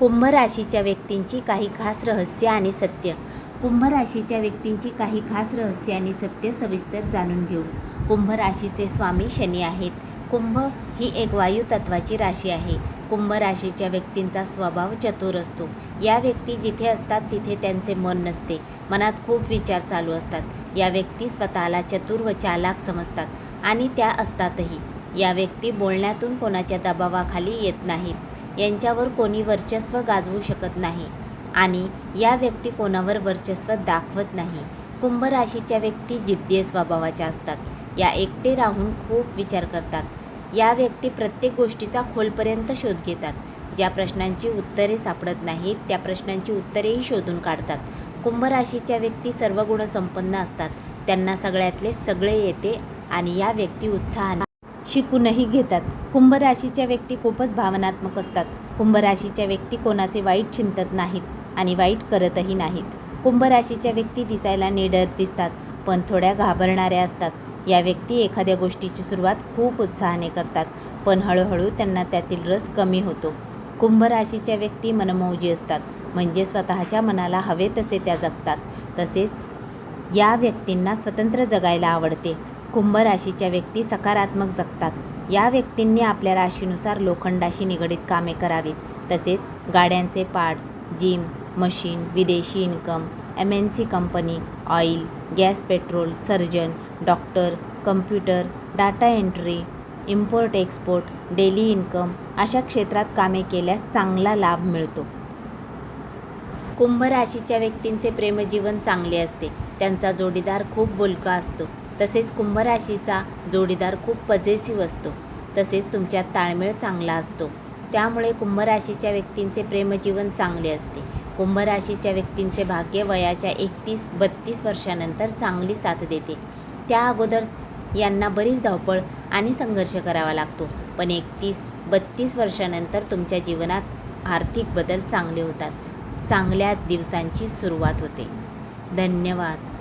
कुंभ राशीच्या व्यक्तींची काही खास रहस्य आणि सत्य. कुंभ राशीच्या व्यक्तींची काही खास रहस्य आणि सत्य सविस्तर जाणून घेऊ. कुंभ राशीचे स्वामी शनी आहेत. कुंभ ही एक वायू तत्वाची राशी आहे. कुंभ राशीच्या व्यक्तींचा स्वभाव चतुर असतो. या व्यक्ती जिथे असतात तिथे त्यांचे मन नसते. मनात खूप विचार चालू असतात. या व्यक्ती स्वतःला चतुर व चालाक समजतात आणि त्या असतातही. या व्यक्ती बोलण्यातून कोणाच्या दबावाखाली येत नाहीत. यांच्यावर कोणी वर्चस्व गाजवू शकत नाही आणि या व्यक्ती कोणावर वर्चस्व दाखवत नाही. कुंभ राशीच्या व्यक्ती जिद्दी स्वभावाच्या असतात. या एकटे राहून खूप विचार करतात. या व्यक्ती प्रत्येक गोष्टीचा खोलपर्यंत शोध घेतात. ज्या प्रश्नांची उत्तरे सापडत नाहीत त्या प्रश्नांची उत्तरेही शोधून काढतात. कुंभ राशीच्या व्यक्ती सर्व गुणसंपन्न असतात. त्यांना सगळ्यातले सगळे येते आणि या व्यक्ती उत्साहाने शिकूनही घेतात. कुंभ राशीच्या व्यक्ती खूपच भावनात्मक असतात. कुंभ राशीच्या व्यक्ती कोणाचे वाईट चिंतत नाहीत आणि वाईट करतही नाहीत. कुंभ राशीच्या व्यक्ती दिसायला निडर दिसतात पण थोड्या घाबरणाऱ्या असतात. या व्यक्ती एखाद्या गोष्टीची सुरुवात खूप उत्साहाने करतात पण हळूहळू त्यांना त्यातील रस कमी होतो. कुंभ राशीच्या व्यक्ती मनमौजी असतात म्हणजे स्वतःच्या मनाला हवे तसे त्या जगतात. तसेच या व्यक्तींना स्वतंत्र जगायला आवडते. कुंभ राशीच्या व्यक्ती सकारात्मक जगतात. या व्यक्तींनी आपल्या राशीनुसार लोखंडाशी निगडीत कामे करावीत. तसेच गाड्यांचे पार्ट्स जिम मशीन विदेशी income M N C company oil gas petrol surgeon doctor computer data entry import export daily income अशा क्षेत्रात कामे केल्यास चांगला लाभ मिळतो. कुंभ राशीच्या व्यक्तींचे प्रेमजीवन चांगले असते. त्यांचा जोडीदार खूप बोलका असतो. तसेच कुंभ राशीचा जोडीदार खूप पजेसिव्ह असतो. तसेच तुमच्यात ताळमेळ चांगला असतो. त्यामुळे कुंभ राशीच्या व्यक्तींचे प्रेमजीवन चांगले असते. कुंभ राशीच्या व्यक्तींचे भाग्य वयाच्या एकतीस बत्तीस वर्षानंतर चांगली साथ देते. त्या अगोदर यांना बरीच धावपळ आणि संघर्ष करावा लागतो. पण एकतीस बत्तीस वर्षानंतर तुमच्या जीवनात आर्थिक बदल चांगले होतात. चांगल्या दिवसांची सुरुवात होते. धन्यवाद.